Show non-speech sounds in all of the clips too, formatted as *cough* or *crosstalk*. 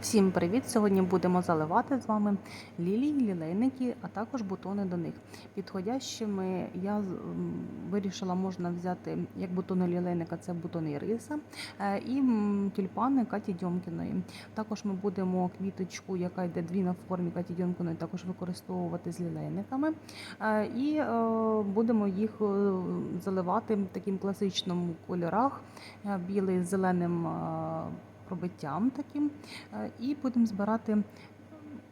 Всім привіт! Сьогодні будемо заливати з вами лілії, лілейники, а також бутони до них. Підходящими я вирішила, можна взяти як бутони лілейника, це бутони іриса, е, і тюльпани Каті Дьомкіної. Також ми будемо квіточку, яка йде дві на формі Каті Дьомкіної, також використовувати з лілейниками. Е, І е, будемо їх заливати в таким класичному кольорах, білий з зеленим пробиттям таким. Е, І будемо збирати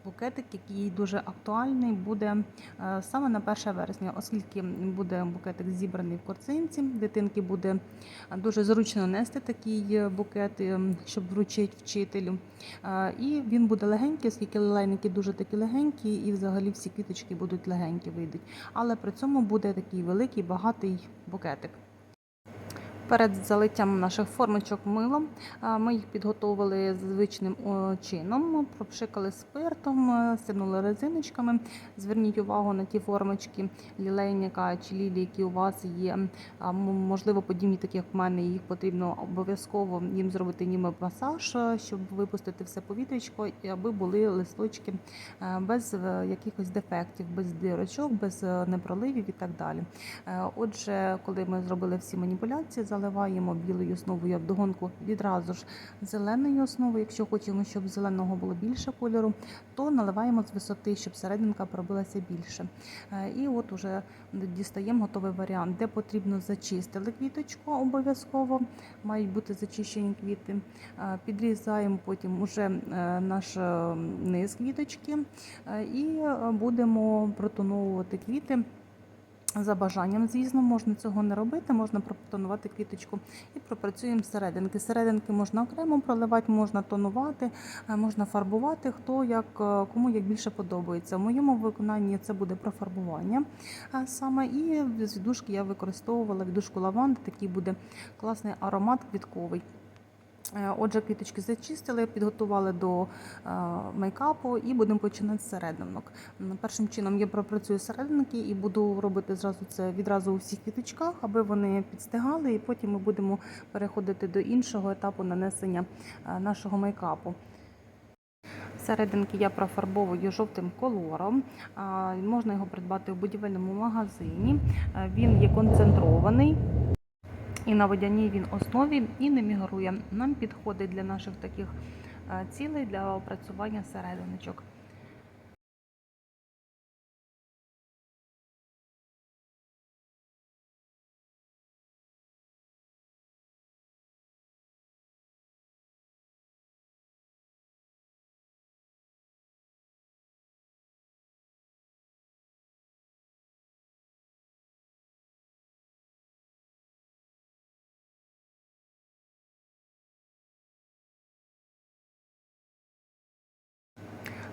букетик, який дуже актуальний буде е, саме на 1 вересня, оскільки буде букетик зібраний в корзинці. Дитинки буде дуже зручно нести такий е, букет, е, щоб вручити вчителю. І він буде легенький, оскільки лилейники дуже такі легенькі, і взагалі всі квіточки будуть легенькі вийдуть. Але при цьому буде такий великий, багатий букетик. Перед залиттям наших формочок милом ми їх підготовили звичним чином, пропшикали спиртом, е, стягнули резиночками. Зверніть увагу на ті формочки лілейника чи лілії, які у вас є. Можливо, подібні, такі як в мене, їх потрібно обов'язково їм зробити ніби масаж, е, щоб випустити все повітрячко, аби були листочки е, без якихось дефектів, без дирочок, без непроливів і так далі. Отже, коли ми зробили всі маніпуляції, заливаємо білою основою вдогонку відразу ж зеленою основою. Якщо хочемо, щоб зеленого було більше кольору, то наливаємо з висоти, щоб серединка пробилася більше. Е, І от уже дістаємо готовий варіант, де потрібно зачистили квіточку обов'язково, мають бути зачищені квіти. Е, Підрізаємо потім уже е, наш низ квіточки і будемо протоновувати квіти. За бажанням, звісно, можна цього не робити, можна пропонувати квіточку і пропрацюємо серединки. Серединки можна окремо проливати, можна тонувати, е, можна фарбувати, хто як е, кому як більше подобається. В моєму виконанні це буде профарбування е, саме. І з віддушки я використовувала віддушку лаванди, такий буде класний аромат квітковий. Е, Отже, квіточки зачистили, підготували до е, мейкапу і будемо починати з серединок. Першим чином я пропрацюю серединки і буду робити зразу це відразу у всіх квіточках, аби вони підстигали, і потім ми будемо переходити до іншого етапу нанесення е, нашого мейкапу. Серединки я профарбовую жовтим колором. Можна його придбати в будівельному магазині. Він є концентрований. І на водяній він основі і не мігрує. Нам підходить для наших таких е, цілей для опрацювання серединочок.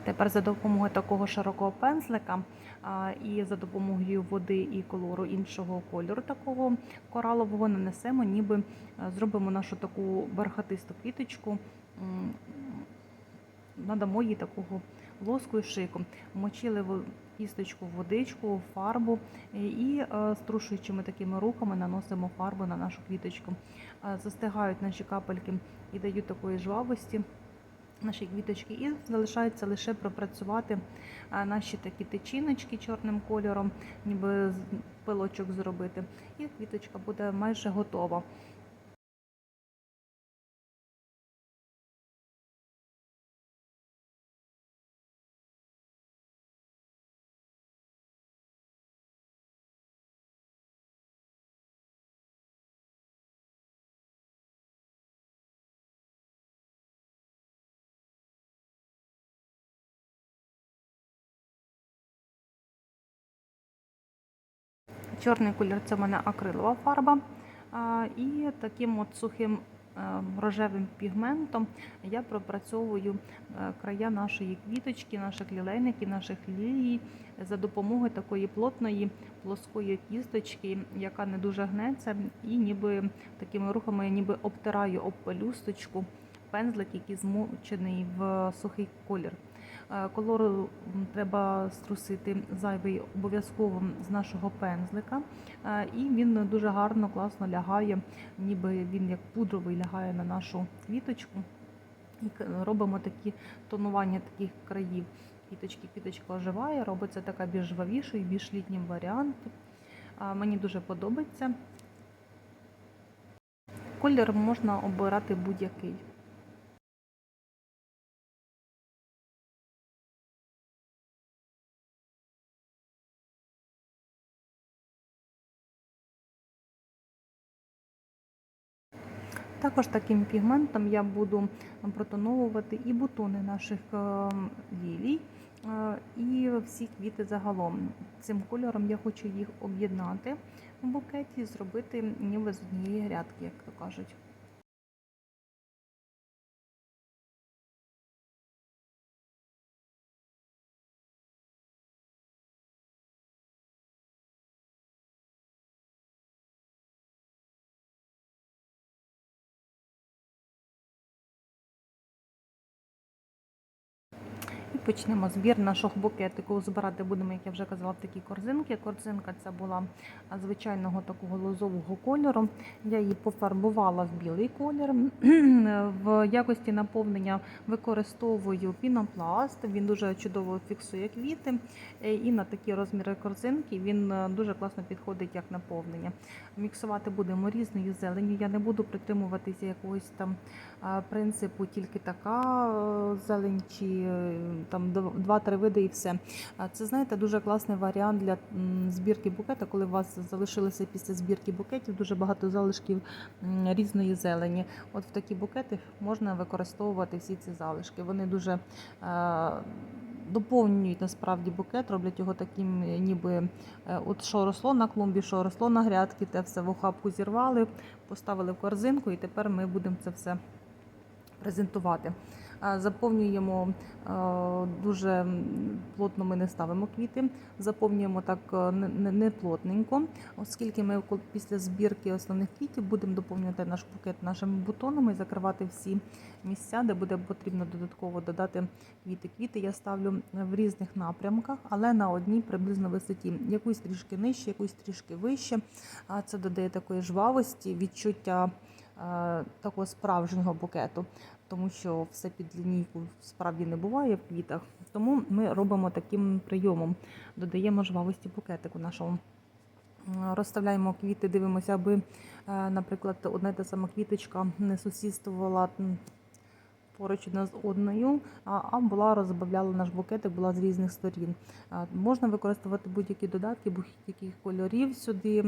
Тепер за допомогою такого широкого пензлика і за допомогою води і колору іншого кольору, такого коралового, нанесемо, ніби е, зробимо нашу таку бархатисту квіточку, надамо їй такого лоску і шику. Мочили кісточку водичку, фарбу і- і е, струшуючими такими руками наносимо фарбу на нашу квіточку. Е, Застигають наші капельки і дають такої жвавості наші квіточки, і залишається лише пропрацювати наші такі тичиночки чорним кольором, ніби пилочок зробити. І квіточка буде майже готова. Чорний колір це в мене акрилова фарба. І таким от сухим е, рожевим пігментом я пропрацьовую е, края нашої квіточки, наших лілейників, наших лілій за допомогою такої плотної плоскої кісточки, яка не дуже гнеться, і ніби такими рухами я ніби обтираю об пелюсточку пензлик, який змочений в сухий колір. Е, Колору треба струсити зайвий обов'язково з нашого пензлика, Е, і він дуже гарно, класно лягає, ніби він як пудровий лягає на нашу квіточку. І робимо такі тонування таких країв. Квіточки, квіточка оживає, робиться така більш жвавішою, більш літнім варіантом. Мені дуже подобається. Колір можна обирати будь-який. Також таким пігментом я буду протоновувати і бутони наших е, лілій, е, і всі квіти загалом. Цим кольором я хочу їх об'єднати в букеті і зробити ніби з однієї грядки, як то кажуть. Почнемо збір нашого букетику. Збирати будемо, як я вже казала, в такі корзинки. Корзинка ця була звичайного такого лозового кольору. Я її пофарбувала в білий колір. *clears throat* В якості наповнення використовую пінопласт. Він дуже чудово фіксує квіти. Е, І на такі розміри корзинки він е, дуже класно підходить як наповнення. Міксувати будемо різною зеленню. Я не буду притримуватися якогось там принципу тільки така е, зелень чи там дв- два-три види і все. Це знаєте дуже класний варіант для збірки букета, коли у вас залишилося після збірки букетів дуже багато залишків різної зелені. От в такі букети можна використовувати всі ці залишки. Вони дуже е, доповнюють насправді букет, роблять його таким, е, ніби е, от що росло на клумбі, що росло на грядки, те все в охапку зірвали, поставили в корзинку, і тепер ми будемо це все презентувати. Заповнюємо е, дуже плотно, ми не ставимо квіти, заповнюємо так е, не- не не плотненько, оскільки ми після збірки основних квітів будемо доповнювати наш букет нашими бутонами і закривати всі місця, де буде потрібно додатково додати квіти. Квіти я ставлю в різних напрямках, але на одній приблизно висоті. Якусь трішки нижче, якусь трішки вище. Це додає такої жвавості, відчуття такого справжнього букету, тому що все під лінійку справді не буває в квітах. Тому ми робимо таким прийомом, додаємо жвавості букетику нашому. Розставляємо квіти, дивимося, аби, е, наприклад, одна та сама квіточка не сусідствувала поруч одна з одною, а була розбавляла наш букетик, була з різних сторін. Можна використовувати будь-які додатки, будь-яких кольорів сюди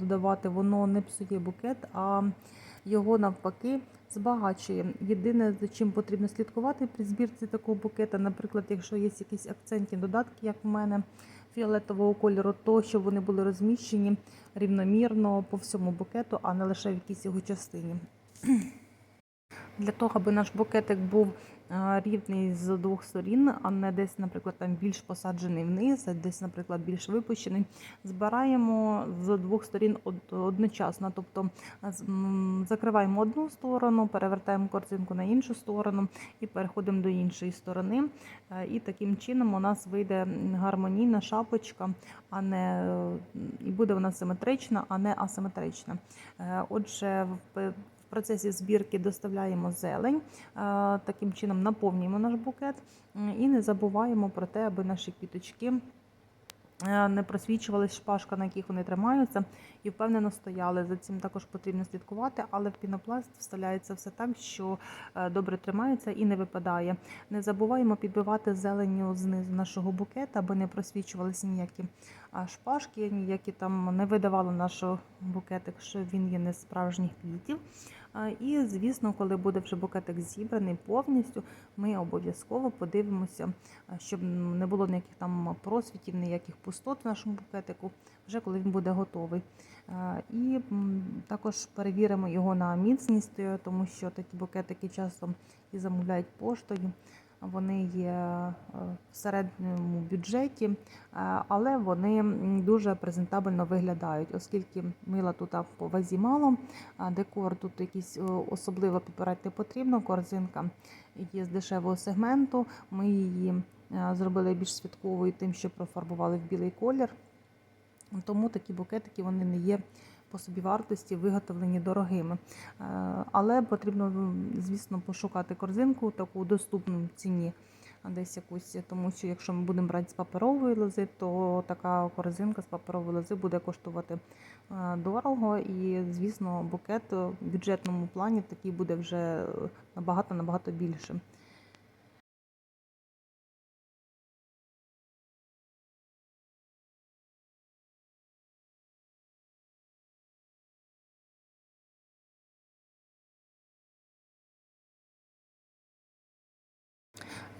додавати. Воно не псує букет, а його навпаки збагачує. Єдине, за чим потрібно слідкувати при збірці такого букета, наприклад, якщо є якісь акцентні додатки, як в мене фіолетового кольору, то щоб вони були розміщені рівномірно по всьому букету, а не лише в якійсь його частині. *clears throat* Для того, аби наш букетик був рівний з двох сторін, а не десь, наприклад, там більш посаджений вниз, а десь, наприклад, більш випущений, збираємо з двох сторін одночасно. Тобто закриваємо одну сторону, перевертаємо корзинку на іншу сторону і переходимо до іншої сторони. Е, І таким чином у нас вийде гармонійна шапочка, а не е, і буде вона симетрична, а не асиметрична. Е, Отже, процесі збірки доставляємо зелень, е, таким чином наповнюємо наш букет і не забуваємо про те, аби наші квіточки е, не просвічувалась шпажка, на яких вони тримаються, і впевнено стояли. За цим також потрібно слідкувати, але в пінопласт вставляється все так, що е, добре тримається і не випадає. Не забуваємо підбивати зеленню знизу нашого букета, аби не просвічувалися ніякі шпажки, ніякі там не видавали нашого букетик, що він є не справжніх квітів. І, звісно, коли буде вже букетик зібраний повністю, ми обов'язково подивимося, щоб не було ніяких там просвітів, ніяких пустот в нашому букетику, вже коли він буде готовий. І також перевіримо його на міцність, е, тому що такі букетики часом і замовляють поштою. Вони є е, в середньому бюджеті, е, але вони дуже презентабельно виглядають, оскільки мила тут по вазі мало, декор тут якийсь е, особливо підбирати не потрібно. Корзинка є з дешевого сегменту. Ми її зробили більш святковою тим, що профарбували в білий колір. Тому такі букетики вони не є по собівартості виготовлені дорогими. Е, Але потрібно, звісно, пошукати корзинку таку доступну ціні. Десь якусь, тому що якщо ми будемо брати з паперової лози, то така корзинка з паперової лози буде коштувати е, дорого. І, звісно, букет в бюджетному плані такий буде вже набагато набагато більше.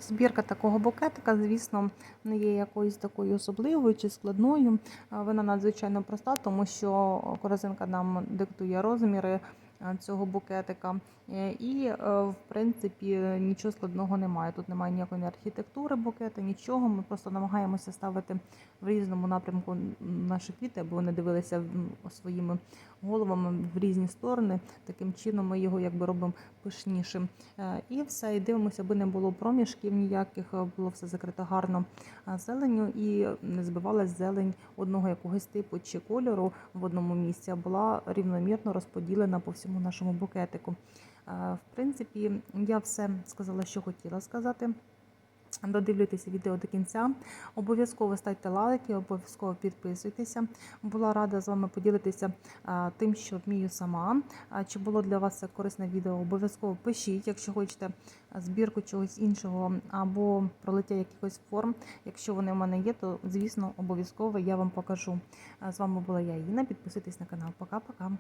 Збірка такого букетика, звісно, не є якоюсь такою особливою чи складною. Вона надзвичайно проста, тому що корзинка нам диктує розміри е, цього букетика. Е, І, е, в принципі, нічого складного немає. Тут немає ніякої архітектури букета, нічого. Ми просто намагаємося ставити в різному напрямку наші квіти, аби вони дивилися своїми головами в різні сторони. Таким чином ми його якби робимо пишнішим. Е, І все, і дивимося, аби не було проміжків ніяких, е, було все закрито гарно е, зеленню і не збивалась зелень одного якогось типу чи кольору в одному місці, а була рівномірно розподілена по всьому нашому букетику. В принципі, я все сказала, що хотіла сказати. Додивлюйтеся відео до кінця. Обов'язково ставте лайки, обов'язково підписуйтеся. Була рада з вами поділитися тим, що вмію сама. Чи було для вас це корисне відео? Обов'язково пишіть, якщо хочете збірку чогось іншого або пролиття якихось форм. Якщо вони в мене є, то звісно обов'язково я вам покажу. З вами була я, Інна. Підписуйтесь на канал. Пока-пока.